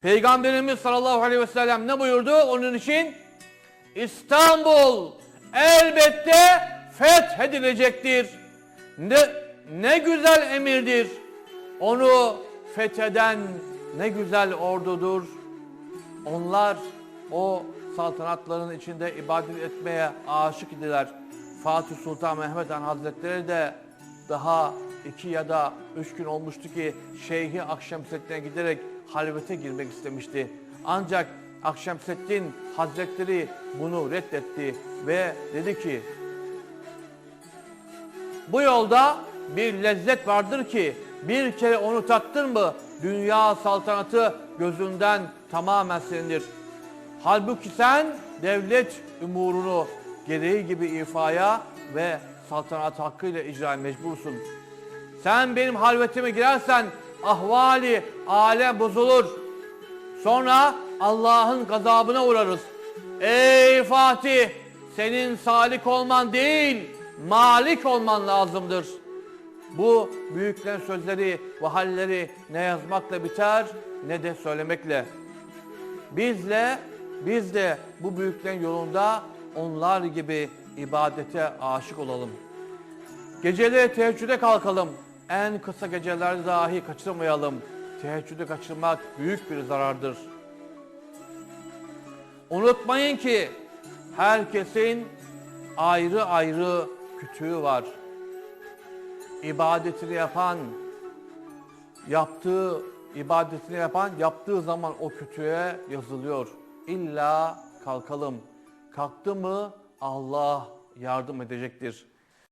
Peygamberimiz sallallahu aleyhi ve sellem ne buyurdu onun için? İstanbul elbette fethedilecektir. Ne, ne güzel emirdir. Onu fetheden ne güzel ordudur. Onlar o saltanatların içinde ibadet etmeye aşık idiler. Fatih Sultan Mehmet Han Hazretleri de daha iki ya da üç gün olmuştu ki Şeyhi Akşemseddin'e giderek halvete girmek istemişti. Ancak Akşemseddin Hazretleri bunu reddetti ve dedi ki bu yolda bir lezzet vardır ki bir kere onu tattın mı dünya saltanatı gözünden tamamen silinir. Halbuki sen devlet umurunu gereği gibi ifaya ve saltanat hakkıyla icra mecbursun. Sen benim halvetime girersen ahvali alem bozulur. Sonra Allah'ın gazabına uğrarız. Ey Fatih! Senin salik olman değil, malik olman lazımdır. Bu büyüklerin sözleri ve halleri ne yazmakla biter ne de söylemekle. Bizle, biz de bu büyüklerin yolunda onlar gibi ibadete aşık olalım. Geceleri teheccüde kalkalım. En kısa gecelerde dahi kaçırmayalım. Teheccüde kaçırmak büyük bir zarardır. Unutmayın ki herkesin ayrı ayrı kütüğü var. İbadetini yapan, yaptığı ibadetini yapan yaptığı zaman o kütüğe yazılıyor. İlla kalkalım. Kalktı mı Allah yardım edecektir.